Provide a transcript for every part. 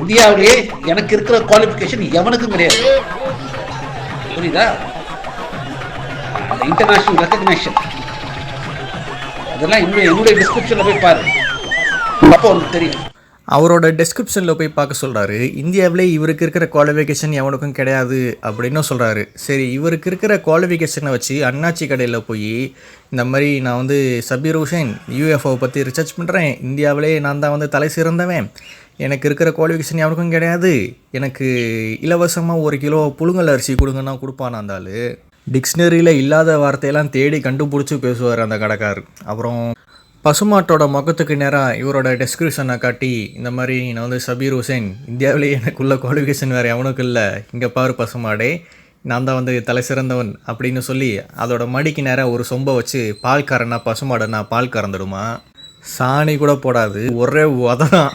இந்தியாவிலேயே எனக்கு இருக்கிற குவாலிஃபிகேஷன் எவனுக்கும் கிடையாது. புரியுதா? அந்த இன்டர்நேஷனல் ரெக்கக்னேஷன் அதெல்லாம் இன்னும் என்னுடைய டிஸ்கிரிப்ஷனில் போய் பாரு. அப்போ உனக்கு தெரியும். அவரோட டெஸ்கிரிப்ஷனில் போய் பார்க்க சொல்கிறாரு இந்தியாவிலே இவருக்கு இருக்கிற குவாலிஃபிகேஷன் எவனுக்கும் கிடையாது அப்படின்னு சொல்கிறாரு சரி இவருக்கு இருக்கிற குவாலிஃபிகேஷனை வச்சு அண்ணாச்சி கடையில் போய் இந்த மாதிரி நான் வந்து சபீர் ஹுசேன் யூஎஃப்ஓ பற்றி ரிசர்ச் பண்ணுறேன் இந்தியாவிலே நான் தான் வந்து தலை சிறந்தவன். எனக்கு இருக்கிற குவாலிஃபிகேஷன் யாருக்கும் கிடையாது. எனக்கு இலவசமாக ஒரு கிலோ புழுங்கல் அரிசி கொடுங்கன்னா கொடுப்பான் அந்த ஆளு. டிக்ஷனரியில் இல்லாத வார்த்தையெல்லாம் தேடி கண்டுபிடிச்சி பேசுவார் அந்த கடைக்காரர். அப்புறம் பசுமாட்டோட முகத்துக்கு நேராக இவரோட டெஸ்கிரிப்ஷனை காட்டி இந்த மாதிரி நான் வந்து சபீர் ஹுசேன் இந்தியாவிலேயே எனக்குள்ள குவாலிஃபிகேஷன் வேறு எவனுக்கும் இல்லை. இங்கே பாரு பசுமாடே நான் தான் வந்து தலை சிறந்தவன் அப்படின்னு சொல்லி அதோட மடிக்கு நேராக ஒரு சொம்பை வச்சு பால் கறனா பசுமாடுனா பால் கறந்துடுமா? சாணி கூட போடாது ஒரே உததான்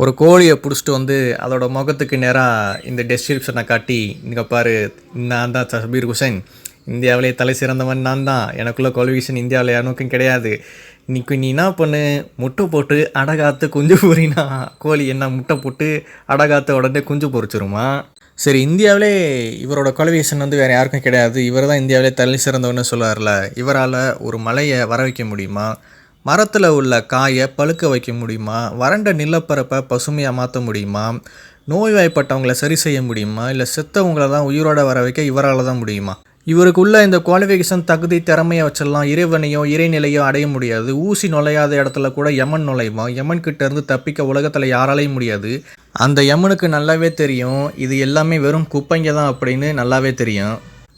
ஒரு கோழியை பிடிச்சிட்டு வந்து அதோட முகத்துக்கு நேராக இந்த டெஸ்கிரிப்ஷனை காட்டி இங்கே பாரு நான் தான் சபீர் ஹுசைன். இந்தியாவிலே தலை சிறந்தவன் நான் தான். எனக்குள்ள குவாலிஃபிகேஷன் இந்தியாவில் யாருக்கும் கிடையாது. இன்னைக்கு நீ என்ன பண்ணு? முட்டை போட்டு அடகாத்து குஞ்சு பொறினா கோழி என்ன முட்டை போட்டு அடகாத்து உடனே குஞ்சு பொறிச்சிருமா? சரி இந்தியாவிலே இவரோட குவாலிஃபிகேஷன் வந்து வேறு யாருக்கும் கிடையாது. இவர் தான் இந்தியாவிலே தலை சிறந்தவன்னு சொல்லுவார்ல இவரால் ஒரு மலையை வர வைக்க முடியுமா? மரத்தில் உள்ள காயை பழுக்க வைக்க முடியுமா? வறண்ட நிலப்பரப்பை பசுமையாக மாற்ற முடியுமா? நோய்வாய்ப்பட்டவங்கள சரி செய்ய முடியுமா? இல்லை செத்தவங்களை தான் உயிரோட வர வைக்க இவரால் தான் முடியுமா? இவருக்குள்ள இந்த குவாலிஃபிகேஷன் தகுதி திறமையை வச்சிடலாம். இறைவனையோ இறைநிலையோ அடைய முடியாது. ஊசி நுழையாத இடத்துல கூட யமன் நுழைவான் யமன் கிட்டேருந்து தப்பிக்க உலகத்தில் யாராலையும் முடியாது. அந்த யமனுக்கு நல்லாவே தெரியும். இது எல்லாமே வெறும் குப்பைங்க தான் அப்படின்னு நல்லாவே தெரியும்.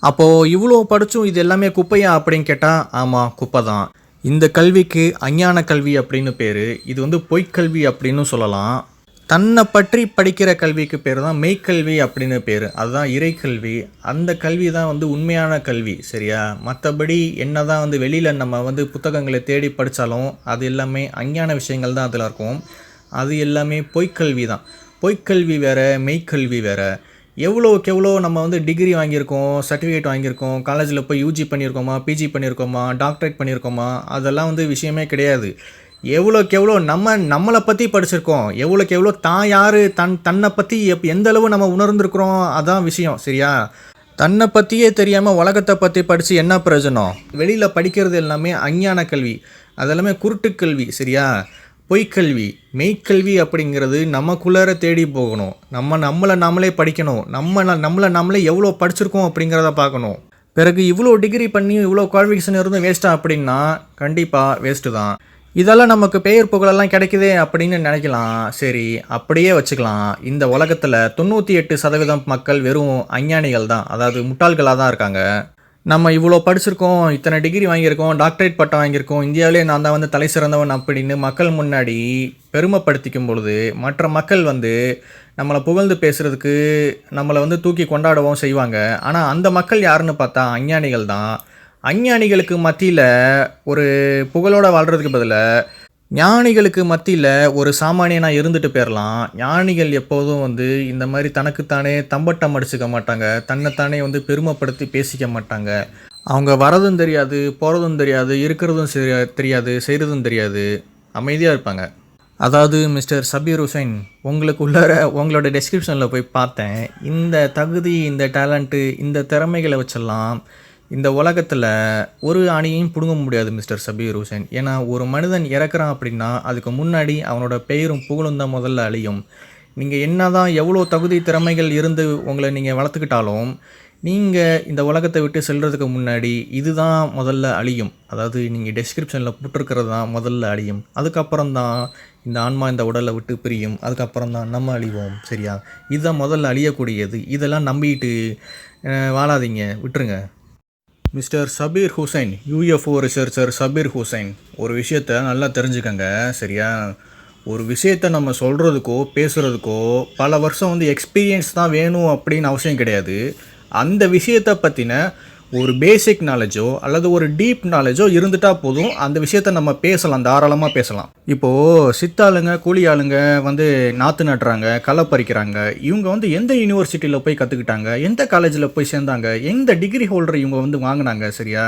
அப்போது இவ்வளோ படித்தும் இது எல்லாமே குப்பையா அப்படின்னு கேட்டால் ஆமாம் குப்பை தான். இந்த கல்விக்கு அஞ்ஞான கல்வி அப்படின்னு பேர். இது வந்து பொய்க்கல்வி அப்படின்னு சொல்லலாம். தன்னை பற்றி படிக்கிற கல்விக்கு பேர் தான் மெய்க்கல்வி அப்படின்னு பேர். அதுதான் இறைக்கல்வி. அந்த கல்வி தான் வந்து உண்மையான கல்வி சரியா? மற்றபடி என்ன தான் வந்து வெளியில் நம்ம வந்து புத்தகங்களை தேடி படித்தாலும் அது எல்லாமே அஞ்ஞான விஷயங்கள் தான் அதில் இருக்கும். அது எல்லாமே பொய்க்கல்வி தான். பொய்க்கல்வி வேறு மெய்க்கல்வி வேறு. எவ்வளோக்கு எவ்வளோ நம்ம வந்து டிகிரி வாங்கியிருக்கோம் சர்டிஃபிகேட் வாங்கியிருக்கோம் காலேஜில் போய் யூஜி பண்ணியிருக்கோமா பிஜி பண்ணியிருக்கோமா டாக்டரேட் பண்ணியிருக்கோமா அதெல்லாம் வந்து விஷயமே கிடையாது. எவ்வளோக்கு எவ்வளோ நம்ம நம்மளை பற்றி படிச்சிருக்கோம். எவ்வளோக்கு எவ்வளோ தான் யார் தன் தன்னை பற்றி எப் எந்த அளவு நம்ம உணர்ந்திருக்கிறோம் அதான் விஷயம் சரியா? தன்னை பற்றியே தெரியாமல் உலகத்தை பற்றி படித்து என்ன பிரயோஜனம்? வெளியில் படிக்கிறது எல்லாமே அஞ்ஞான கல்வி. அதெல்லாமே குருட்டுக்கல்வி சரியா? பொய்க்கல்வி மெய்க்கல்வி அப்படிங்கிறது நமக்குள்ளார தேடி போகணும். நம்ம நம்மளை நாமளே படிக்கணும். நம்ம நம்மளை நம்மளே எவ்வளோ படிச்சிருக்கோம் அப்படிங்கிறத பார்க்கணும். பிறகு இவ்வளோ டிகிரி பண்ணி இவ்வளோ குவாலிஃபிகேஷன் இருந்தும் வேஸ்ட்டாக அப்படின்னா கண்டிப்பாக வேஸ்ட்டு தான். இதெல்லாம் நமக்கு பெயர் புகழெல்லாம் கிடைக்குதே அப்படின்னு நினைக்கலாம். சரி அப்படியே வச்சுக்கலாம். இந்த உலகத்தில் தொண்ணூற்றி எட்டு சதவீதம் மக்கள் வெறும் அஞ்ஞானிகள் தான். அதாவது முட்டாள்களாக தான் இருக்காங்க. நம்ம இவ்வளோ படிச்சிருக்கோம் இத்தனை டிகிரி வாங்கியிருக்கோம் டாக்டரேட் பட்டம் வாங்கியிருக்கோம் இந்தியாவிலே நான் தான் வந்து தலை சிறந்தவன் அப்படின்னு மக்கள் முன்னாடி பெருமைப்படுத்திக்கும் பொழுது மற்ற மக்கள் வந்து நம்மளை புகழ்ந்து பேசுகிறதுக்கு நம்மளை வந்து தூக்கி கொண்டாடவும் செய்வாங்க. ஆனால் அந்த மக்கள் யாருன்னு பார்த்தா அஞ்ஞானிகள் தான். அஞ்ஞானிகளுக்கு மத்தியில் ஒரு புகழோடு வாழ்கிறதுக்கு பதிலாக ஞானிகளுக்கு மத்தியில் ஒரு சாமானியனாக இருந்துட்டு போயிடலாம் ஞானிகள் எப்போதும் வந்து இந்த மாதிரி தனக்குத்தானே தம்பட்டம் அடிச்சுக்க மாட்டாங்க. தன்னைத்தானே வந்து பெருமைப்படுத்தி பேசிக்க மாட்டாங்க. அவங்க வரதும் தெரியாது போகிறதும் தெரியாது இருக்கிறதும் தெரியாது செய்கிறதும் தெரியாது. அமைதியாக இருப்பாங்க. அதாவது மிஸ்டர் சபீர் ஹுசைன் உங்களுக்கு உள்ளார உங்களோட டெஸ்கிரிப்ஷனில் போய் பார்த்தேன். இந்த தகுதி இந்த டேலண்ட்டு இந்த திறமைகளை வச்செல்லாம் இந்த உலகத்தில் ஒரு அணியையும் பிடுங்க முடியாது மிஸ்டர் சபீர் ஹுசேன் ஏன்னா ஒரு மனிதன் இறக்குறான் அப்படின்னா அதுக்கு முன்னாடி அவனோட பெயரும் புகழும் தான் முதல்ல அழியும். நீங்கள் என்ன தான் எவ்வளோ தகுதி திறமைகள் இருந்து உங்களை நீங்கள் வளர்த்துக்கிட்டாலும் நீங்கள் இந்த உலகத்தை விட்டு செல்கிறதுக்கு முன்னாடி இதுதான் முதல்ல அழியும். அதாவது நீங்கள் டெஸ்கிரிப்ஷனில் போட்டிருக்கிறது தான் முதல்ல அழியும். அதுக்கப்புறம் தான் இந்த ஆன்மா இந்த உடலை விட்டு பிரியும். அதுக்கப்புறம் தான் நம்ம அழிவோம் சரியா? இதுதான் முதல்ல அழியக்கூடியது. இதெல்லாம் நம்பிட்டு வாழாதீங்க. விட்டுருங்க. Mister Sabir Hussain UFO researcher Sabir Hussain. ஒரு விஷயத்த நல்லா தெரிஞ்சுக்கங்க சரியா? ஒரு விஷயத்த நம்ம சொல்கிறதுக்கோ பேசுகிறதுக்கோ பல வருஷம் வந்து எக்ஸ்பீரியன்ஸ் தான் வேணும் அப்படின்னு அவசியம் கிடையாது. அந்த விஷயத்தை பற்றின ஒரு பேசிக் நாலேஜோ அல்லது ஒரு டீப் நாலேஜோ இருந்துட்டால் போதும் அந்த விஷயத்த நம்ம பேசலாம் தாராளமாக பேசலாம். இப்போது சித்தாளுங்க கூலி ஆளுங்க வந்து நாற்று நட்டுறாங்க களை பறிக்கிறாங்க இவங்க வந்து எந்த யூனிவர்சிட்டியில் போய் கற்றுக்கிட்டாங்க எந்த காலேஜில் போய் சேர்ந்தாங்க எந்த டிகிரி ஹோல்டர் இவங்க வந்து வாங்கினாங்க சரியா?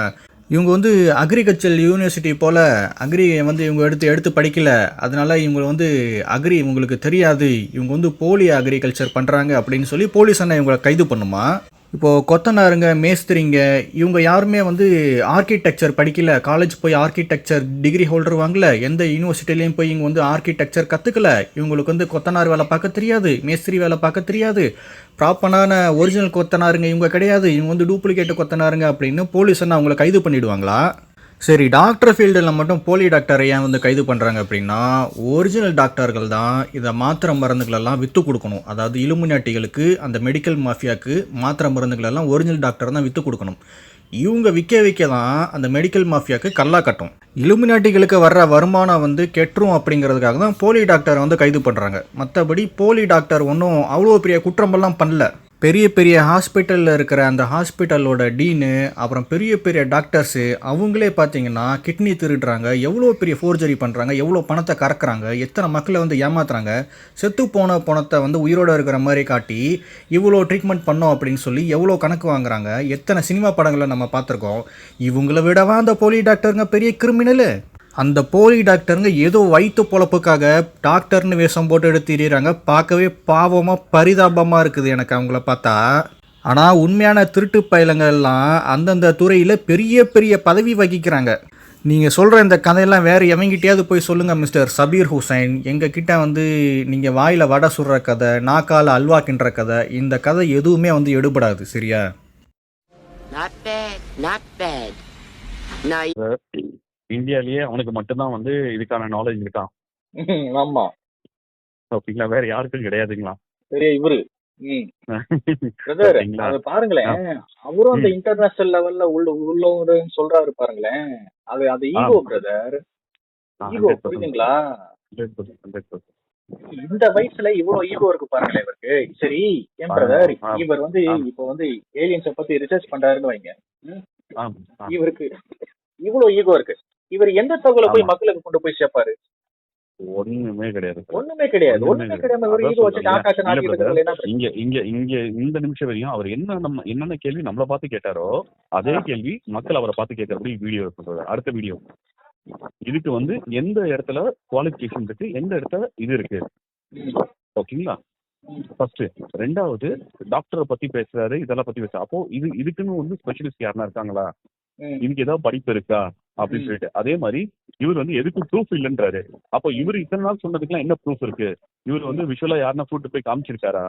இவங்க வந்து அக்ரிகல்ச்சர் யூனிவர்சிட்டி போல் அக்ரி வந்து இவங்க எடுத்து எடுத்து படிக்கல அதனால் இவங்க வந்து அக்ரி இவங்களுக்கு தெரியாது இவங்க வந்து போலி அக்ரிகல்ச்சர் பண்ணுறாங்க அப்படின்னு சொல்லி போலீஸ் அண்ணா இவங்களை கைது பண்ணுமா? இப்போது கொத்தனாருங்க மேஸ்திரிங்க இவங்க யாருமே வந்து ஆர்கிடெக்சர் படிக்கல. காலேஜ் போய் ஆர்கிடெக்சர் டிகிரி ஹோல்டர் வாங்கல. எந்த யூனிவர்சிட்டிலையும் போய் இங்கே வந்து ஆர்கிடெக்சர் கற்றுக்கல இவங்களுக்கு வந்து கொத்தனார் வேலை பார்க்க தெரியாது மேஸ்திரி வேலை பார்க்க தெரியாது. ப்ராப்பரான ஒரிஜினல் கொத்தனாருங்க இவங்க கிடையாது. இவங்க வந்து டூப்ளிகேட் கொத்தனாருங்க அப்படின்னு போலீஸ் என்ன அவங்கள கைது பண்ணிவிடுவாங்களா சரி டாக்டர் ஃபீல்டில் மட்டும் போலி டாக்டரை ஏன் வந்து கைது பண்ணுறாங்க அப்படின்னா ஒரிஜினல் டாக்டர்கள் தான் இதை மாத்திரை மருந்துகளெல்லாம் விற்று கொடுக்கணும். அதாவது இலுமினாட்டிகளுக்கு அந்த மெடிக்கல் மாஃபியாவுக்கு மாத்திரை மருந்துகளெல்லாம் ஒரிஜினல் டாக்டர் தான் விற்று கொடுக்கணும். இவங்க விற்க விற்க தான் அந்த மெடிக்கல் மாஃபியாவுக்கு கல்லா கட்டும். இலுமினாட்டிகளுக்கு வர்ற வருமானம் வந்து கெட்டுரும் அப்படிங்கிறதுக்காக தான் போலி டாக்டரை வந்து கைது பண்ணுறாங்க மற்றபடி போலி டாக்டர் ஒன்றும் அவ்வளோ பெரிய குற்றமெல்லாம் பண்ணல. பெரிய பெரிய ஹாஸ்பிட்டலில் இருக்கிற அந்த ஹாஸ்பிட்டலோட டீனு அப்புறம் பெரிய பெரிய டாக்டர்ஸு அவங்களே பார்த்தீங்கன்னா கிட்னி திருடுறாங்க எவ்வளோ பெரிய ஃபோர்ஜரி பண்ணுறாங்க எவ்வளோ பணத்தை கறக்குறாங்க எத்தனை மக்களை வந்து ஏமாத்துறாங்க செத்து போன பணத்தை வந்து உயிரோடு இருக்கிற மாதிரி காட்டி இவ்வளோ ட்ரீட்மெண்ட் பண்ணோம் அப்படின்னு சொல்லி எவ்வளோ கணக்கு வாங்குறாங்க எத்தனை சினிமா படங்களை நம்ம பார்த்துருக்கோம் இவங்கள விடவா அந்த போலி டாக்டருங்க பெரிய கிரிமினலு? அந்த போலி டாக்டருங்க ஏதோ வயிற்று பொழப்புக்காக டாக்டர்னு வேஷம் போட்டு எடுத்து எறிகிறாங்க பார்க்கவே பாவமாக பரிதாபமாக இருக்குது எனக்கு அவங்கள பார்த்தா. ஆனால் உண்மையான திருட்டு பயலங்கள்லாம் அந்தந்த துறையில் பெரிய பெரிய பதவி வகிக்கிறாங்க. நீங்கள் சொல்கிற இந்த கதையெல்லாம் வேறு எவங்கிட்டயாவது போய் சொல்லுங்கள் மிஸ்டர் சபீர் ஹுசைன். எங்கள் கிட்ட வந்து நீங்கள் வாயில் வடை சுடுற கதை நாக்கால் அல்வா கிண்டுற கதை இந்த கதை எதுவுமே வந்து எடுபடாது சரியா? இந்தியாலயே அவனுக்கு மட்டும்தான் வந்து இதுக்கான நாலேஜ் இருக்கான். ஆமா. ஓகேங்களா வேற யாருக்கும் கிடையாதுங்களா? பெரிய இவரு. பாருங்களேன். அவரும் அந்த. இன்டர்நேஷனல் லெவல்ல உள்ள உள்ளவருன்னு சொல்றாரு பாருங்களேன். அது அது ஈகோ. Brother ego 100%. புரியுதுங்களா? 100%, 100%. இந்த வயசுல இவ்வளவு ஈகோ இருக்கு பாருங்களேன் இவருக்கு. சரி ஏன் பிரதர். இவர் வந்து. இப்ப வந்து ஏலியன்ஸ பத்தி ரிசர்ச் பண்றாருன்னு வைங்க. இவருக்கு இவ்வளவு ஈகோ இருக்கு. இவர் எந்த தகவலை போய். மக்களுக்கு கொண்டு போய் சேர்ப்பாரு ஒண்ணுமே கிடையாது. ஒண்ணுமே கிடையாது ஒண்ணுமே பிரச்சனை? இங்க இங்க இங்க இந்த நிமிஷம் வரையும் அவர் என்ன நம்ம என்னென்ன கேள்வி நம்மள பார்த்து கேட்டாரோ அதே. கேள்வி மக்கள் அவரை பார்த்து கேட்கறபடி வீடியோ பண்றாரு அடுத்த வீடியோ இதுக்கு வந்து எந்த இடத்துல குவாலிஃபிகேஷன் இருக்கு எந்த இடத்துல இது இருக்கு. ஓகேங்களா. ஃபர்ஸ்ட் ரெண்டாவது டாக்டரை பத்தி பேசுறாரு இதெல்லாம் பத்தி பேசுறாரு அப்போ இது இதுக்குன்னு வந்து ஸ்பெஷலிஸ்ட் யாருன்னா இருக்காங்களா. இதுக்கு ஏதாவது படிப்பு இருக்கா அப்படின்னு. சொல்லிட்டு. அதே மாதிரி இவர் வந்து எதுக்கும் ப்ரூஃப் இல்லைன்றாரு. அப்போ இவர் இத்தனை நாள் சொன்னதுக்கெல்லாம் என்ன ப்ரூஃப் இருக்கு? இவர் வந்து விஷுவலா யாருன்னா கூட்டு போய் காமிச்சிருக்காரா.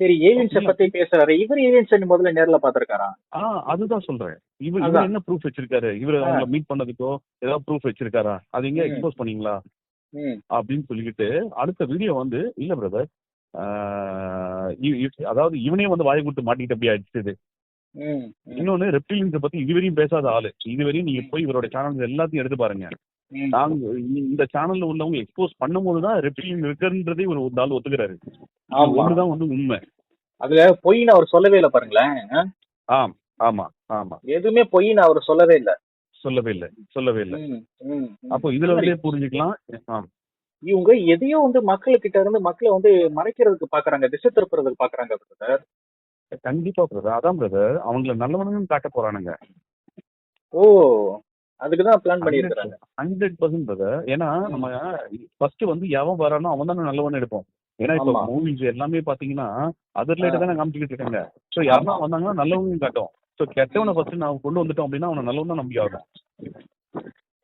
சரி ஏலியன்ஸ பத்தி பேசுறாரு. இவர் ஏலியன்ஸ் முதல்ல நேர்ல பாத்திருக்காரா ஆ அதுதான் சொல்றேன். இவர். இவர் என்ன ப்ரூஃப் வச்சிருக்காரு? இவர். அவங்கள மீட் பண்ணதுக்கோ ஏதாவது ப்ரூஃப் வச்சிருக்காரா? அது எங்க. எக்ஸ்போஸ் பண்ணீங்களா? அப்படின்னு சொல்லிக்கிட்டு அடுத்த வீடியோ வந்து இல்ல பிரதர் அதாவது இவனே வந்து வாயை விட்டு மாட்டிக்கிட்டு அப்படியே ம், இன்னொன்னு ரெப்டிலியன்ஸை பத்தி இதுவரையும் பேசாத ஆளு. இதுவரையும் நீங்க போய் இவரோட சேனல்ஸ் எல்லாத்தையும் எடுத்து பாருங்க. நாங்க இந்த- சேனல்ல உள்ளவங்க எக்ஸ்போஸ் பண்ணும்போது தான் ரெப்டிலியன் இருக்குன்றதே ஒரு நாள் ஒத்துக்கிறாரு. ஆமா. ஒண்ணுதான் வந்து உண்மை. அதுல பொய்ன்னு அவர் சொல்லவே இல்லை பாருங்களேன். ஆ? ஆம் ஆமா ஆமா. எதுவுமே பொய்ன்னு அவர் சொல்லவே இல்லை. சொல்லவே இல்லை சொல்லவே இல்லை. அப்போ இதுல இருந்தே புரிஞ்சுக்கலாம். ஆ, இவங்க எதையோ வந்து மக்கள்கிட்ட இருந்து மக்களை வந்து மறைக்கிறதுக்கு பாக்குறாங்க திசை திருப்புறதுக்கு பாக்குறாங்க பிரதர் கண்டிப்பா பிரதர் அதான் பிரதர் அவங்கள நல்லவனுன்னு காட்ட போறானுங்க. ஓ அதுக்கு தான் பிளான் பண்ணியிருக்கிறாங்க ஹண்ட்ரட் பர்சன்ட் பிரதர் ஏன்னா நம்ம ஃபர்ஸ்ட் வந்து எவன் வரானோ அவன் தானே நல்லவன் எடுப்போம். ஏன்னா இப்போ. மூவிஸ் எல்லாமே பாத்தீங்கன்னா அதர் ரிலேட்டட் தானே காமிச்சிக்கிட்டு இருக்காங்க. ஸோ யாருன்னா வந்தாங்கன்னா நல்லவங்க காட்டும். ஸோ கெட்டவனை ஃபர்ஸ்ட் நான் கொண்டு வந்துட்டோம் அப்படின்னா அவனை நல்லவன் தான் நம்பி ஆகும்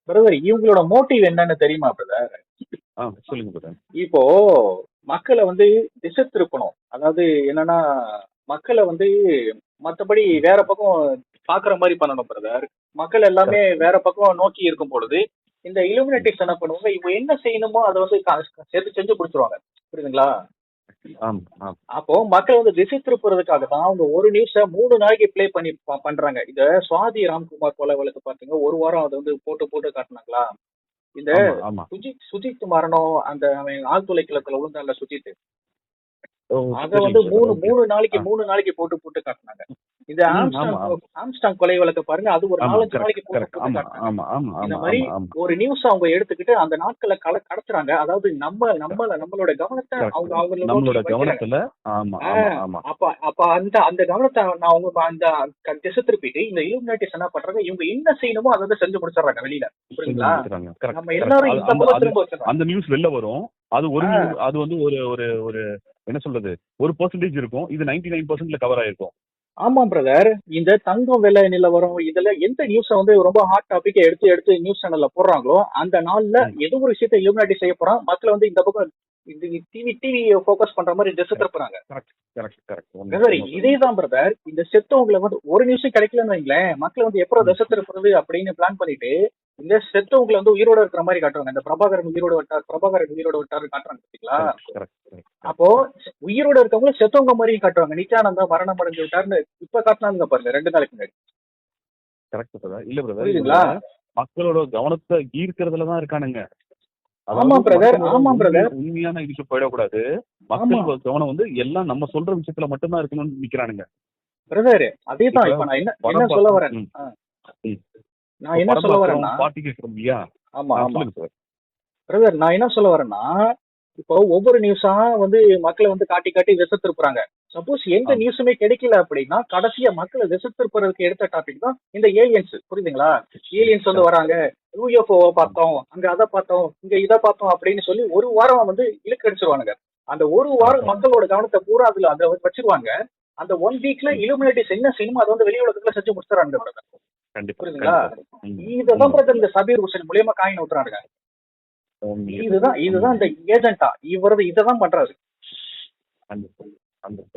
பிரதர் இவங்களோட மோட்டிவ் என்னன்னு தெரியுமா பிரதர் ஆ சொல்லுங்க பிரதர் இப்போ மக்களை வந்து திசை திருப்பணும். அதாவது என்னன்னா மக்களை வந்து மத்தபடி வேற பக்கம் பாக்குற மாதிரி பண்ணணும் பிரதர் மக்கள் எல்லாமே வேற பக்கம் நோக்கி இருக்கும் பொழுது இந்த இலுமினேட்டிஸ் என்ன பண்ணுவாங்க இவங்க என்ன செய்யணுமோ அதை வந்து சேர்த்து செஞ்சு பிடிச்சிருவாங்க புரியுதுங்களா? அப்போ மக்கள் வந்து திசை திருப்புறதுக்காக தான் அவங்க ஒரு நியூஸ மூணு நாளைக்கு ப்ளே பண்ணி பண்றாங்க. இந்த சுவாதி ராம்குமார் கொலை வழக்கு பாத்தீங்க ஒரு வாரம் அதை வந்து போட்டு போட்டு காட்டினாங்களா? இந்த சுஜித் சுஜித் மரணம் அந்த ஆழ்துளை கிளத்துல விழுந்தான்ல சுஜித். அத வந்து மூணு. மூணு நாளைக்கு. மூணு நாளைக்கு போட்டு போட்டு காட்டினாங்க. இந்த ஆம்ஸ்டாங் ஆமா. ஆம்ஸ்டாங் கொலை வழக்க பாருங்க. அது ஒரு நாலஞ்சு நாளைக்கு போட்டு போட்டு ஆமா காட்டினாங்க. ஆமா ஆமா இந்த மாதிரி ஒரு நியூஸ் அவங்க எடுத்துக்கிட்டு அந்த நாட்களை கல கடத்துறாங்க. அதாவது நம்ம நம்ம நம்மளோட கவனத்தை. அவங்க அவங்கள நம்மளோட நோக்கி வைக்கிறாங்க. கவனத்துல அப்ப அப்ப அந்த அந்த கவனத்தை நான் அவங்க அந்த திசை திருப்பிட்டு இந்த இலுமினாட்டிஸ் என்ன பண்றாங்க? இவங்க என்ன செய்யணுமோ அதை வந்து செஞ்சு முடிச்சிடுறாங்க வெளியில. புரியுங்களா நம்ம. எல்லாரும் அந்த- நியூஸ் வெளில வரும். அது ஒரு அது வந்து ஒரு ஒரு ஒரு என்ன சொல்றது? ஒரு பெர்சன்டேஜ் இருக்கும். இது நைன்டி நைன் பர்சன்ட்ல கவர் ஆயிருக்கும். ஆமா பிரதர் இந்த தங்கம் விலை நிலவரம் இதுல எந்த நியூஸ வந்து ரொம்ப ஹாட் டாபிக் எடுத்து எடுத்து நியூஸ் சேனல்ல போடுறாங்களோ அந்த நாள்ல. ஏதோ ஒரு விஷயத்தை இலுமினாட்டி செய்ய போறான் மக்கள் வந்து இந்த பக்கம் டிவி டிவி ஃபோக்கஸ் பண்ற மாதிரி திசை திருப்புறாங்க. கரெக்ட் கரெக்ட் பிரதர் இதே தான் பிரதர் இந்த செத்தவங்களை வந்து ஒரு நியூஸும் கிடைக்கலன்னு வைங்களேன். மக்கள் வந்து எப்போ திசை திருப்புறது அப்படின்னு பிளான் பண்ணிட்டு இந்த செத்தவங்களை வந்து உயிரோட இருக்கிற மாதிரி காட்டுவாங்க இந்த பிரபாகரன் உயிரோட விட்டார் பிரபாகரன் உயிரோட விட்டாரு காட்டுறாங்க பாத்தீங்களா? அப்போ உயிரோட இருக்கவங்கள செத்தவங்க மாதிரியும் காட்டுவாங்க. நித்யானந்தா மரணம் அடைஞ்சு விட்டாருன்னு இப்ப காட்டினாங்க பாருங்க ரெண்டு நாளைக்கு முன்னாடி. கரெக்ட் பிரதர் இல்ல பிரதர் புரியுதுங்களா? மக்களோட கவனத்தை ஈர்க்கிறதுல தான் இருக்கானுங்க. ஆமா brother, ஆமா brother. உண்மையான இதுக்கு போயிடக்கூடாது. மக்கள் கவனம் வந்து எல்லாம் நம்ம சொல்ற விஷயத்துல மட்டும்தான் இருக்கணும்னு நிக்கிறானுங்க. பிரதர் அதே தான் இப்ப நான் என்ன சொல்ல வரேன். நான் என்ன சொல்ல வரேன்னா பாட்டி கேட்கிறோம் இல்லையா ஆமா. ஆமா பிரதர் நான் என்ன சொல்ல வரேன்னா இப்போ ஒவ்வொரு நியூஸா வந்து மக்களை வந்து காட்டி காட்டி திசை திருப்புறாங்க சப்போஸ் எந்த. நியூஸுமே கிடைக்கல அப்படின்னா கடைசியா மக்களை திசை திருப்புறதுக்கு எடுத்த டாபிக் தான் இந்த ஏலியன்ஸ் புரியுதுங்களா? ஏலியன்ஸ் வந்து வராங்க. யூஎஃப்ஓ பார்த்தோம் அங்க அதை பார்த்தோம் இங்க இதை பார்த்தோம் அப்படின்னு சொல்லி ஒரு வாரம் வந்து இழுக்கு அடிச்சிருவானுங்க அந்த ஒரு வாரம் மக்களோட கவனத்தை பூரா அதுல அதை வச்சிருவாங்க. அந்த ஒன் வீக்ல இலுமினேட்டிஸ் என்ன செய்யணுமோ அதை வந்து வெளி உலகத்துல செஞ்சு. கண்டிப்பா புரியுதுங்களா? கண்டிப்பா. ம். இததான் பிரதர் இந்த சபீர் ஹுசேன் மூலியமா காயின் ஊத்துறாங்க. இதுதான் இதுதான் இந்த ஏஜென்டா இவரது இததான் பண்றாரு.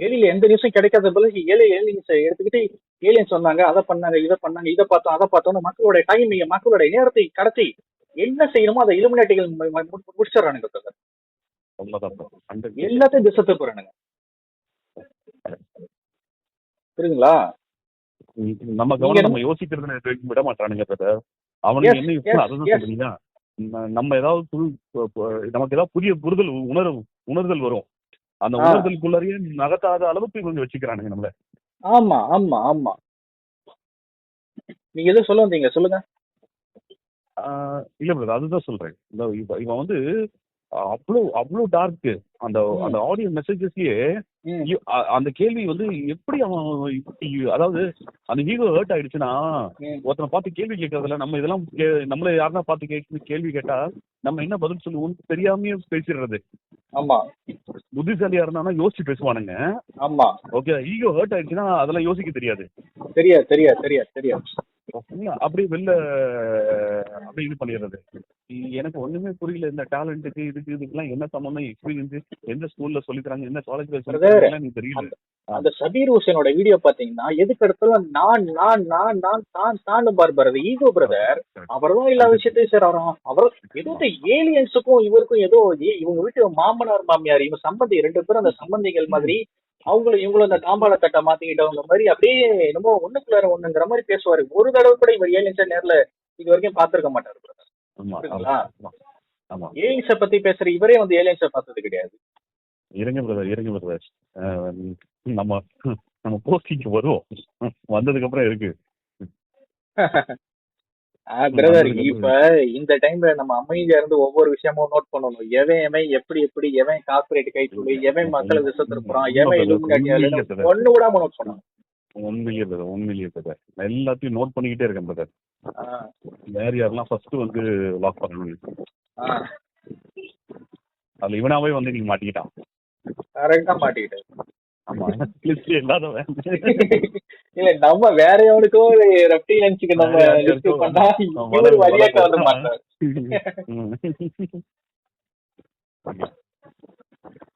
வெளியில எந்த நியூஸும் கிடைக்காத பிறகு ஏழை ஏலியன்ஸ் எடுத்துக்கிட்டு ஏலியன்ஸ் வந்தாங்க அதை பண்ணாங்க இதை பண்ணாங்க இதை பார்த்தோம் அதை பார்த்தோம்னு மக்களோட டைமிங் மக்களோட நேரத்தை கடத்தி என்ன செய்யணுமோ அதை இலுமினாட்டிகள் முடிச்சிடறானுங்க எல்லாத்தையும் திசை போறானுங்க புரியுதுங்களா. நம்ம கவனம் நம்ம யோசிக்கிறது வரைக்கும் விட மாட்டானுங்க பிரதர். அவனுக்கு என்ன யூஸ் அதுதான். சொல்றீங்க நம்ம ஏதாவது புது- ப- ப- நமக்கு ஏதாவது புதிய புரிதல் உணர்வு உணர்தல் வரும். அந்த ஆ. உணர்தலுக்குள்ளேயே நகர்த்தாத அளவுக்கு இவங்க வச்சுக்கிறானுங்க நம்மள. ஆமா ஆமா ஆமா. நீங்க எதுவும் சொல்ல வந்தீங்க சொல்லுங்க. இல்ல பிரதர் அதுதான் சொல்றேன். இந்த இவ- இவன் வந்து அவ்வளோ அவ்வளோ டார்க் அந்த. அந்த ஆடியோ மெசேஜஸ்லயே அந்த கேள்வி வந்து எப்படி அவன் அதாவது அந்த ஈகோ ஹர்ட் ஆயிடுச்சுன்னா. ஒருத்தனை பார்த்து கேள்வி கேட்கறதுல நம்ம இதெல்லாம் நம்மள யாருன்னா பார்த்து கேள்வி கேள்வி கேட்டா நம்ம என்ன பதில் சொல்லுவோம்னு தெரியாமயே பேசிடுறது. ஆமா. புத்திசாலியா இருந்தானா யோசிச்சு பேசுவானுங்க. ஆமா. ஓகே ஈகோ ஹர்ட் ஆயிடுச்சுன்னா அதெல்லாம் யோசிக்க தெரியாது. தெரியாது தெரியாது தெரியாது தெரியாது? அப்படியே வெளில அப்படியே இது பண்ணிடுறது. எனக்கு ஒண்ணுமே புரியல இந்த டேலண்ட்டுக்கு இதுக்கு இதுக்கெல்லாம் என்ன சம்பந்தம் எக்ஸ்பீரியன்ஸ் எந்த ஸ்கூல்ல சொல்லி தராங்க எந்த காலேஜ்ல சொல்லி Brother, தராங்க எனக்கு தெரியல. அந்த சபீர் ஹுசேனோட வீடியோ பாத்தீங்கன்னா எதுக்கு எடுத்தாலும் நான் நான் நான் நான் தான் தான் பார் பிரதர் ஈகோ பிரதர் அவர் தான் எல்லா விஷயத்தையும் சார் அவர் அவர் ஏதோ ஏலியன்ஸுக்கும் இவருக்கும் ஏதோ இவங்க வீட்டு மாமனார் மாமியார் இவங்க சம்பந்தி ரெண்டு பேரும் அந்த சம்பந்திகள் மாதிரி அவங்களும் இவங்களும் அந்த தாம்பாள தட்டை மாத்திக்கிட்டவங்க மாதிரி அப்படியே என்னமோ ஒண்ணுக்குள்ளார ஒண்ணுங்கிற மாதிரி பேசுவாரு. ஒரு தடவை கூட இவர் ஏலியன்ஸை நேர்ல இது வரைக்கும் பார்த்திருக்க மாட்டாரு ஆமா ஏலியன்ஸை பத்தி பேசுற இவரே வந்து ஏலியன்ஸை பார்த்தது கிடையாது. இருங்க பிரதர் இருங்க பிரதர் நம்ம நம்ம போஸ்டிங்க்கு வருவோம். வந்ததுக்கு அப்புறம் இருக்கு. பிரதர் இப்ப இந்த டைம்ல நம்ம அமைதியா இருந்து ஒவ்வொரு விஷயமும் நோட் பண்ணணும். எவன் எவன் எப்படி எப்படி எவன் கார்பரேட் கைத்தூளி எவன் மக்களை திசை திருப்புறான் எவன் illuminati ஒண்ணு விடாம நோட் பண்ணணும். உண்மையிலேயே பிரதர் உண்மையிலேயே பிரதர் எல்லாத்தையும் நோட் பண்ணிக்கிட்டே இருக்கேன் பிரதர் யார் யாரெல்லாம் ஃபர்ஸ்ட் வந்து லாக் பண்ணணும் அதுல இவனாவே வந்து நீங்க மாட்டிக்கிட்டான். கரெக்டா மாட்டிக்கிட்டேன் ஆமா லிஸ்ட் இல்லாதவன். இல்ல நம்ம வேற எவனுக்கோ ரெப்டிலன்ஸுக்கு நம்ம லிஸ்ட் பண்ணா இவர் வந்து வள- மாட்டார்.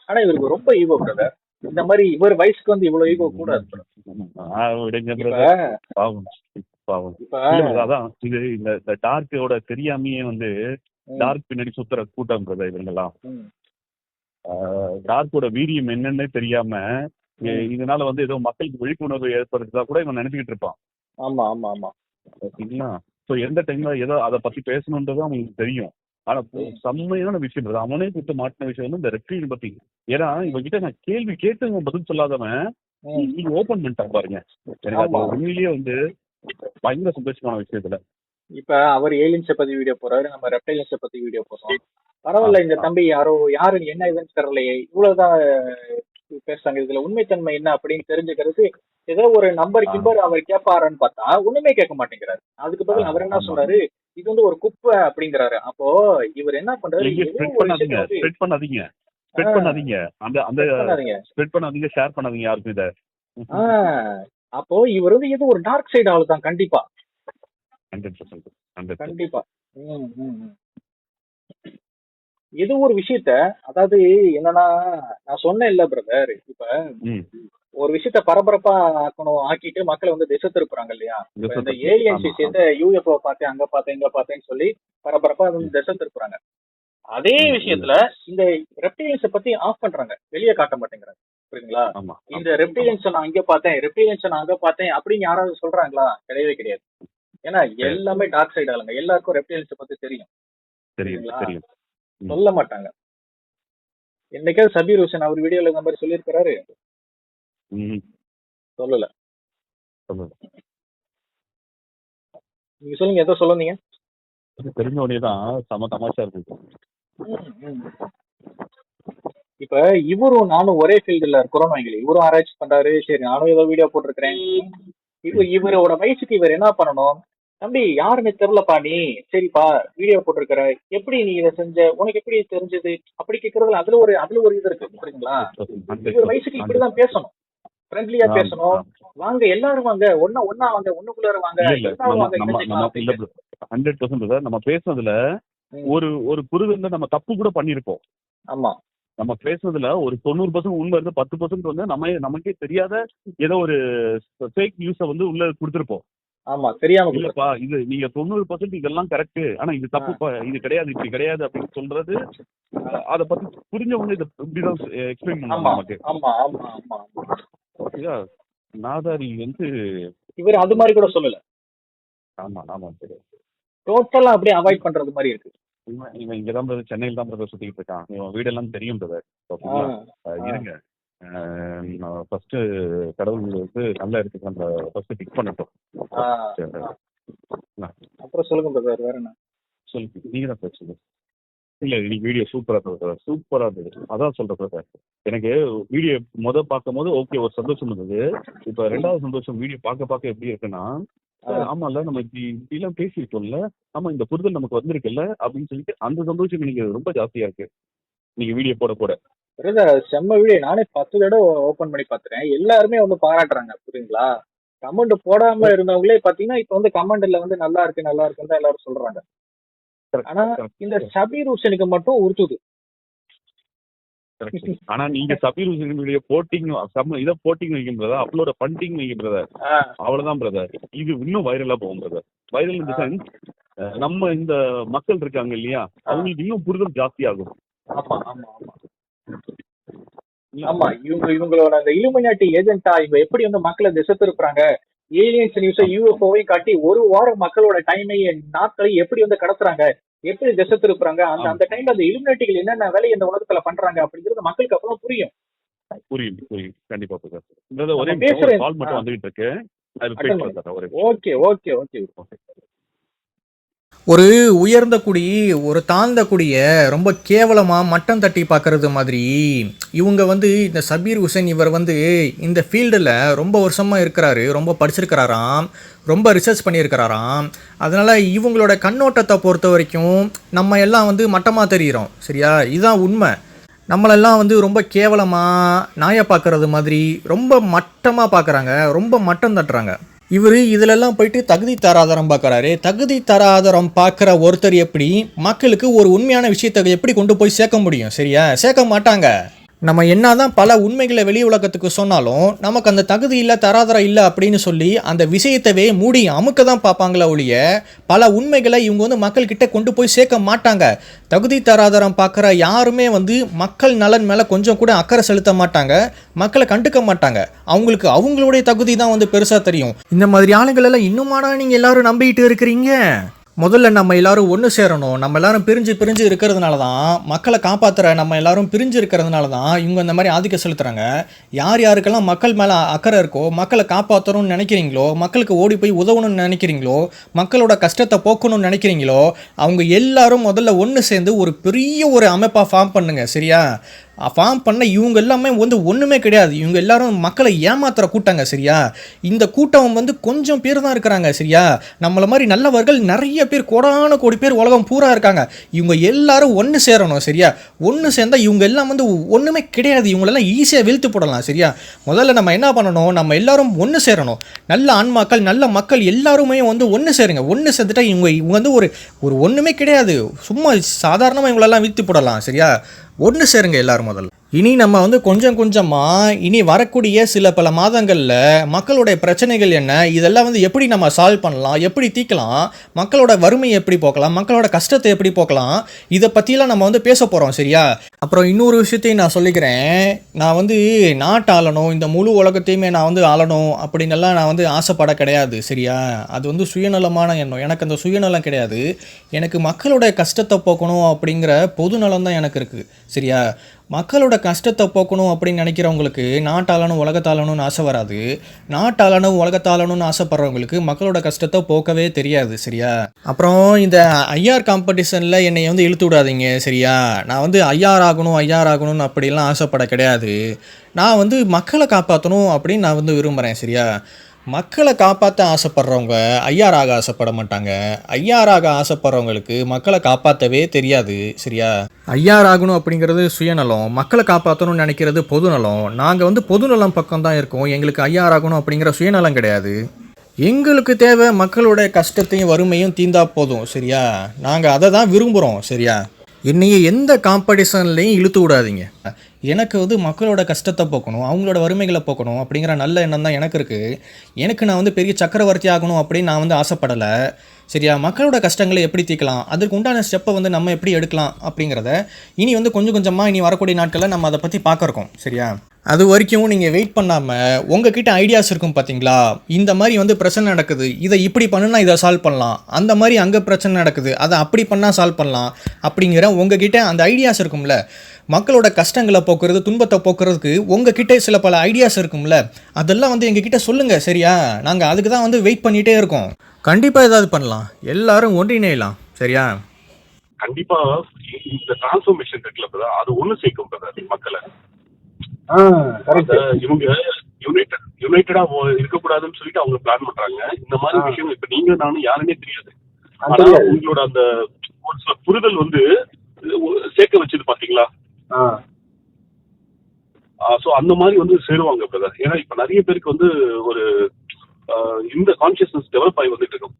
ஆனா இவருக்கு ரொம்ப ஈகோ பிரதர் இந்த மாதிரி இவர் வயசுக்கு வந்து இவ்வளவு ஈகோ brother, அதான் இது இந்த டார்க்கோட தெரியாமையே வந்து டார்க் பின்னாடி சுத்துற கூட்டம் பிரதர் இவங்கெல்லாம். டார்க்கோட வீரியம் என்னன்னே தெரியாம. இதனால வந்து ஏதோ மக்களுக்கு விழிப்புணர்வு ஏற்படுத்ததா கூட இவன் நினைச்சுக்கிட்டு இருப்பான். ஆமா ஆமா ஆமா. ஓகேங்களா ஸோ எந்த டைம்ல ஏதோ அதை பத்தி பேசணுன்றது அவங்களுக்கு தெரியும். ஆனா செம்மையான விஷயம் brother. அவனே கொடுத்து மாட்டின விஷயம் வந்து இந்த ரெப்டிலியன் பத்தி ஏன்னா இவங்கிட்ட நான் கேள்வி கேட்டு இவன் பதில் சொல்லாதவன். நீங்க ஓபன் பண்ணிட்டான் பாருங்க. எனக்கு அது. உண்மையிலேயே வந்து பயங்கர சந்தோஷமான விஷயம் இதுல இப்ப அவர் ஏலியன்ஸை பத்தி வீடியோ போறாரு நம்ம ரெப்டைலியன்ஸை பத்தி வீடியோ போடுறோம் பரவாயில்ல இந்த தம்பி யாரோ யாரு என்ன இதுன்னு தெரியலையே இவ்வளவுதான் பேசுறாங்க இதுல உண்மைத்தன்மை என்ன அப்படின்னு தெரிஞ்சுக்கிறது ஏதோ ஒரு நம்பர் கிம்பர் அவர் கேட்பாருன்னு பார்த்தா ஒண்ணுமே கேட்க மாட்டேங்கிறாரு. அதுக்கு பதில் அவர் என்ன. சொன்னாரு இது வந்து ஒரு குப்பை அப்படிங்கிறாரு. அப்போ இவர் என்ன பண்றாரு? பண்ணாதீங்க ஸ்ப்ரெட் பண்ணாதீங்க. அந்த அந்த ஸ்ப்ரெட் பண்ணாதீங்க. ஷேர் பண்ணாதீங்க யாருக்கும் இத. அப்போ இவர் வந்து ஏதோ ஒரு டார்க் சைடு ஆளு தான் கண்டிப்பா. கண்டிப்பா. ஏதோ ஒரு விஷயத்த அதாவது என்னன்னா நான் சொன்னேன் இல்ல பிரதர் இப்ப ஒரு விஷயத்த பரபரப்பா ஆக்கணும் ஆக்கிட்டு மக்களை வந்து திசை திருப்புறாங்க இல்லையா? இந்த. ஏலியன்ஸ் ஆமா, சேர்ந்த யூஎஃப்ஓ பார்த்தேன் அங்க பார்த்தேன் இங்க பார்த்தேன்னு சொல்லி பரபரப்பா அது வந்து திசை திருப்புறாங்க. அதே விஷயத்துல இந்த ரெப்டிலியன்ஸ பத்தி ஆஃப் பண்றாங்க. வெளியே காட்ட மாட்டேங்கிறாங்க. புரியுங்களா ஆமா இந்த ரெப்டிலியன்ஸ் நான் இங்க பார்த்தேன் ரெப்டிலியன்ஸ் நான் அங்க பார்த்தேன் அப்படின்னு யாராவது சொல்றாங்களா? கிடையவே கிடையாது. ஏன்னா எல்லாமே டார்க் சைடு ஆளுங்க. எல்லாருக்கும் ரெப்டிலியன்ஸ் பத்தி தெரியும். தெரியும் சரிங்களா? சொல்ல மாட்டாங்க என்னைக்காவது சபீர் ஹுசேன் அவர் வீடியோல இந்த மாதிரி சொல்லியிருக்கிறாரு? சொல்லல. நீங்க சொல்லுங்க எதோ சொல்லுங்க தெரிஞ்ச உடனே தான் செம தமாஷா இருக்கு இப்ப இவரும் நானும் ஒரே ஃபீல்டுல இருக்கிறோம் வைங்களே இவரும் ஆராய்ச்சி பண்றாரு. சரி நானும் ஏதோ வீடியோ போட்டிருக்கிறேன். இவர் இவரோட வயசுக்கு இவர் என்ன பண்ணணும்? தம்பி யாருன்னு தெரியலப்பா நீ. சரிப்பா வீடியோ போட்டிருக்கிற. எப்படி நீ இதை செஞ்ச? உனக்கு எப்படி தெரிஞ்சது? அப்படி கேக்குறதுல அதுல ஒரு அதுல ஒரு இது இருக்கு புரியுங்களா இவர் வயசுக்கு இப்படிதான் பேசணும். ஃப்ரெண்ட்லியா பேசணும். வாங்க எல்லாரும் வாங்க. ஒன்னா ஒன்னா வாங்க. ஒண்ணுக்குள்ளார வாங்க. ஹண்ட்ரட் பர்சன்ட் நம்ம பேசுனதுல. ஒரு ஒரு புரிதல்ல நம்ம தப்பு கூட பண்ணிருப்போம். ஆமா. நம்ம பேசுனதுல ஒரு தொண்ணூறு பர்சன்ட் உண்மை இருந்து பத்து பர்சன்ட் வந்து நம்ம நமக்கே தெரியாத ஏதோ ஒரு ஃபேக் நியூஸ வந்து உள்ள கொடுத்திருப்போம். ஆமா தெரியாம. இல்லப்பா இது நீங்க தொண்ணூறு பர்சன்ட் இதெல்லாம் கரெக்ட் ஆனா இது தப்புப்பா இது கிடையாது இப்படி கிடையாது அப்படின்னு சொல்றது அத பத்தி புரிஞ்சவங்க இதை இப்படிதான் எக்ஸ்பிளைன் பண்ணுவாங்க நமக்கு. ஆமா ஆமா ஆமா. சரியா? நாதாரி வந்து இவர் அது மாதிரி கூட சொல்லல. ஆமா ஆமா சரி. டோட்டலா அப்படியே அவாய்ட் பண்றது மாதிரி இருக்கு. இவன் இவன் இங்கதான் சென்னையில தான் பிரதர் சுத்திட்டு இருக்கான். இவன் வீடெல்லாம் தெரியும் பிரதர் இருங்க. ஃபர்ஸ்ட் கடவுள் வந்து நல்ல இடத்துக்கு நம்ம ஃபர்ஸ்ட் பிக் பண்ணட்டும். அப்புறம் சொல்லுங்க பிரதர் வேற என்ன? சொல்லு நீங்க தான் பேசுங்க இல்ல இன்னைக்கு வீடியோ சூப்பரா இருந்தது சூப்பரா இருந்தது. அதான் சொல்றேன் சார் எனக்கு வீடியோ முத பார்க்கும் போது ஓகே ஒரு சந்தோஷம் இருந்தது. இப்ப ரெண்டாவது சந்தோஷம் வீடியோ பார்க்க பார்க்க எப்படி இருக்குன்னா ஆமால நம்ம இப்படி இப்படி எல்லாம் பேசியிருக்கோம்ல. ஆமா இந்த புரிதல் நமக்கு வந்திருக்குல்ல அப்படின்னு சொல்லிட்டு அந்த சந்தோஷம் எனக்கு ரொம்ப ஜாஸ்தியா இருக்கு. நீங்க வீடியோ போட போட. பிரதர் செம்ம வீடியோ நானே பத்து தடவை ஓபன் பண்ணி பாத்துறேன் எல்லாருமே வந்து பாராட்டுறாங்க. புரியுங்களா கமெண்ட் போடாம இருந்தவங்களே பாத்தீங்கன்னா இப்ப வந்து கமெண்ட்ல வந்து நல்லா இருக்கு நல்லா இருக்குன்னு தான் எல்லாரும் சொல்றாங்க. ஆனா இந்த சபீர் ஹுசனுக்கு மட்டும் உறுத்துது. ஆனா நீங்க சபீர் ஹுசேன் வீடியோ போட்டிங் சம்ம இதை போட்டிங் வைக்கும் பிரதர் அப்லோட பண்டிங் வைக்கும் பிரதர் அவ்வளவுதான் பிரதர் இது இன்னும் வைரலா போகும் பிரதர் வைரல் இந்த சென்ஸ் நம்ம இந்த மக்கள் இருக்காங்க இல்லையா? அவங்களுக்கு இன்னும் புரிதல் ஜாஸ்தி ஆகும். ஆமா ஆமா ஆமா. ஆமா இவங்க இவங்களோட அந்த இலுமினாட்டி ஏஜென்ட்டா இவங்க எப்படி வந்து மக்களை திசை திருப்புறாங்க ஏலியன்ஸ் நியூஸ் யூஎஃப்ஓவையும் காட்டி ஒரு வாரம் மக்களோட டைமை நாட்களை எப்படி வந்து கடத்துறாங்க? எப்படி திசை திருப்புறாங்க அந்த அந்த டைம்ல அந்த இலுமினாட்டிகள் என்னென்ன வேலையை இந்த உலகத்துல பண்றாங்க அப்படிங்கிறது மக்களுக்கு அப்புறம் புரியும். புரியுது புரியுது கண்டிப்பா பிரதர் ஒரே கால் மட்டும். வந்துகிட்டு இருக்கு. ஓகே ஓகே ஓகே ஒரு உயர்ந்த குடி ஒரு தாழ்ந்த குடியை ரொம்ப கேவலமாக மட்டம் தட்டி பார்க்குறது மாதிரி. இவங்க வந்து இந்த சபீர் ஹுசைன் இவர் வந்து இந்த ஃபீல்டில் ரொம்ப வருஷமாக இருக்கிறாரு ரொம்ப படிச்சிருக்கிறாராம் ரொம்ப ரிசர்ச் பண்ணியிருக்கிறாராம். அதனால் இவங்களோட கண்ணோட்டத்தை பொறுத்த வரைக்கும் நம்ம எல்லாம் வந்து மட்டமாக தெரிகிறோம் சரியா? இதுதான் உண்மை. நம்மளெல்லாம் வந்து ரொம்ப கேவலமாக நாயை பார்க்கறது மாதிரி ரொம்ப மட்டமாக பார்க்குறாங்க ரொம்ப மட்டம் தட்டுறாங்க. இவர் இதிலெல்லாம் போயிட்டு தகுதி தராதரம் பார்க்குறாரு. தகுதி தராதரம் பார்க்குற ஒருத்தர் எப்படி? மக்களுக்கு ஒரு உண்மையான விஷயத்தை எப்படி கொண்டு போய் சேர்க்க முடியும்? சரியா? சேர்க்க மாட்டாங்க. நம்ம என்ன தான் பல உண்மைகளை வெளி உலகத்துக்கு சொன்னாலும் நமக்கு அந்த தகுதி இல்லை தராதரம் இல்லை அப்படின்னு சொல்லி அந்த விஷயத்தவே மூடி அமுக்க தான் பார்ப்பாங்களே ஒழிய பல உண்மைகளை இவங்க வந்து மக்கள்கிட்ட கொண்டு போய் சேர்க்க மாட்டாங்க. தகுதி தராதரம் பார்க்குற யாருமே வந்து மக்கள் நலன் மேலே கொஞ்சம் கூட அக்கறை செலுத்த மாட்டாங்க. மக்களை கண்டுக்க மாட்டாங்க. அவங்களுக்கு அவங்களுடைய தகுதி தான் வந்து பெருசாக தெரியும். இந்த மாதிரி ஆளுங்களெல்லாம் இன்னுமாடா நீங்கள் எல்லாரும் நம்பிக்கிட்டு இருக்கிறீங்க? முதல்ல நம்ம எல்லாரும் ஒன்று சேரணும். நம்ம எல்லாரும் பிரிஞ்சு பிரிஞ்சு இருக்கிறதுனால தான் மக்களை காப்பாற்றுற நம்ம எல்லாரும் பிரிஞ்சு இருக்கிறதுனால தான் இவங்க இந்த மாதிரி ஆதிக்கம் செலுத்துகிறாங்க யார் யாருக்கெல்லாம் மக்கள் மேலே அக்கறை இருக்கோ மக்களை காப்பாற்றணும்னு நினைக்கிறீங்களோ மக்களுக்கு ஓடி போய் உதவணும்னு நினைக்கிறீங்களோ மக்களோட கஷ்டத்தை போக்கணும்னு நினைக்கிறீங்களோ அவங்க எல்லாரும் முதல்ல ஒன்று சேர்ந்து ஒரு பெரிய ஒரு அமைப்பாக ஃபார்ம் பண்ணுங்க. சரியா? ஃபார்ம் பண்ண இவங்க எல்லாமே வந்து ஒன்றுமே கிடையாது. இவங்க எல்லாரும் மக்களை ஏமாத்துற கூட்டங்க சரியா? இந்த கூட்டம் வந்து கொஞ்சம் பேர் தான் இருக்கிறாங்க சரியா? நம்மளை மாதிரி நல்லவர்கள் நிறைய பேர் கோடான கோடி பேர் உலகம் பூரா இருக்காங்க. இவங்க எல்லாரும் ஒன்று சேரணும் சரியா? ஒன்று சேர்ந்தா இவங்க எல்லாம் வந்து ஒன்றுமே கிடையாது. இவங்களெல்லாம் ஈஸியாக வீழ்த்து போடலாம் சரியா? முதல்ல நம்ம என்ன பண்ணணும்? நம்ம எல்லாரும் ஒன்று சேரணும். நல்ல ஆன்மாக்கள் நல்ல மக்கள் எல்லாருமே வந்து ஒன்று சேருங்க. ஒன்று சேர்ந்துட்டா இவங்க இவங்க வந்து ஒரு ஒரு ஒன்றுமே கிடையாது. சும்மா சாதாரணமாக இவங்களெல்லாம் வீழ்த்து போடலாம் சரியா? ஒன்று சேருங்க எல்லாரும் முதல்ல. இனி நம்ம வந்து கொஞ்சம் கொஞ்சமாக இனி வரக்கூடிய சில பல மாதங்களில் மக்களுடைய பிரச்சனைகள் என்ன? இதெல்லாம் வந்து எப்படி நம்ம சால்வ் பண்ணலாம்? எப்படி தீர்க்கலாம் மக்களோட வறுமையை எப்படி போக்கலாம்? மக்களோட கஷ்டத்தை எப்படி போக்கலாம்? இதை பற்றிலாம் நம்ம வந்து பேச போகிறோம் சரியா? அப்புறம் இன்னொரு விஷயத்தையும் நான் சொல்லிக்கிறேன். நான் வந்து நாட்டை ஆளணும். இந்த முழு உலகத்தையுமே நான் வந்து ஆளணும் அப்படின்னு எல்லாம் நான் வந்து ஆசைப்பட கிடையாது சரியா? அது வந்து சுயநலமான எண்ணம். எனக்கு அந்த சுயநலம் கிடையாது. எனக்கு மக்களோட கஷ்டத்தை போக்கணும் அப்படிங்கிற பொதுநலம் தான் எனக்கு இருக்குது சரியா? மக்களோட கஷ்டத்தை போக்கணும் அப்படின்னு நினைக்கிறவங்களுக்கு நாட்டாளனும் உலகத்தாளனும்னு ஆசை வராது. நாட்டாளனும் உலகத்தாளனும்னு ஆசைப்படுறவங்களுக்கு மக்களோட கஷ்டத்தை போக்கவே தெரியாது சரியா? அப்புறம் இந்த ஐஆர் காம்படிஷனில் என்னை வந்து இழுத்து விடாதீங்க சரியா? நான் வந்து ஐஆர் ஆகணும் ஐஆர் ஆகணும்னு அப்படிலாம் ஆசைப்பட கிடையாது. நான் வந்து மக்களை காப்பாற்றணும் அப்படின்னு நான் வந்து விரும்புகிறேன் சரியா? மக்களை காப்பாற்ற ஆசைப்படுறவங்க ஐயாராக ஆசைப்பட மாட்டாங்க. ஐயாராக ஆசைப்படுறவங்களுக்கு மக்களை காப்பாற்றவே தெரியாது சரியா? ஐயார் ஆகணும் அப்படிங்கிறது சுயநலம். மக்களை காப்பாற்றணும்னு நினைக்கிறது பொதுநலம். நாங்கள் வந்து பொதுநலம் பக்கம் தான் இருக்கோம். எங்களுக்கு ஐயார் ஆகணும் அப்படிங்கிற சுயநலம் கிடையாது. எங்களுக்கு தேவை மக்களோட கஷ்டத்தையும் வறுமையும் தீந்தா போதும் சரியா? நாங்கள் அதை தான் விரும்புகிறோம் சரியா? என்னையே எந்த காம்படிஷன்லையும் இழுத்து விடாதீங்க. எனக்கு வந்து மக்களோட கஷ்டத்தை போக்கணும் அவங்களோட வறுமைகளை போக்கணும் அப்படிங்கிற நல்ல எண்ணம் தான் எனக்கு இருக்குது எனக்கு நான் வந்து பெரிய சக்கரவர்த்தி ஆகணும் அப்படின்னு நான் வந்து ஆசைப்படலை. சரியா? மக்களோட கஷ்டங்களை எப்படி தீர்க்கலாம்? அதற்கு உண்டான ஸ்டெப்பை வந்து நம்ம எப்படி எடுக்கலாம் அப்படிங்கிறத இனி வந்து கொஞ்சம் கொஞ்சமாக இனி வரக்கூடிய நாட்களில் நம்ம அதை பற்றி பார்க்குறோம் சரியா? அது வரைக்கும் நீங்கள் வெயிட் பண்ணாமல் உங்ககிட்ட ஐடியாஸ் இருக்கும் பார்த்தீங்களா இந்த மாதிரி வந்து பிரச்சனை நடக்குது. இதை இப்படி பண்ணுனா இதை சால்வ் பண்ணலாம். அந்த மாதிரி அங்கே பிரச்சனை நடக்குது. அதை அப்படி பண்ணால் சால்வ் பண்ணலாம் அப்படிங்கிற உங்ககிட்ட அந்த ஐடியாஸ் இருக்கும்ல. மக்களோட கஷ்டங்களை போக்குறது துன்பத்தை போக்குறதுக்கு உங்ககிட்ட சில பல ஐடியாஸ் இருக்கும்ல. அதெல்லாம் வந்து எங்ககிட்ட சொல்லுங்கள் சரியா? நாங்கள் அதுக்கு தான் வந்து வெயிட் பண்ணிகிட்டே இருக்கோம். கண்டிப்பாக ஏதாவது பண்ணலாம். எல்லாரும் ஒன்றிணையலாம் சரியா? கண்டிப்பா இந்த டிரான்ஸ்ஃபர்மேஷன் இருக்குல்ல brother, அது ஒண்ணு சேர்க்கும் brother மக்களை. இவங்க யுனைடெட் யுனைடடா இருக்கக்கூடாதுன்னு சொல்லிட்டு அவங்க பிளான் பண்றாங்க. இந்த மாதிரி விஷயம் இப்ப நீங்க நானும் யாருன்னே தெரியாது. ஆனா உங்களோட அந்த ஒரு சில புரிதல் வந்து ஒரு சேர்க்க வச்சது பாத்தீங்களா? சோ அந்த மாதிரி வந்து சேருவாங்க பிரதர் ஏன்னா இப்ப நிறைய பேருக்கு வந்து ஒரு ஆஹ் இந்த கான்சியஸ்னஸ் டெவலப் ஆகி வந்துட்டு இருக்கும்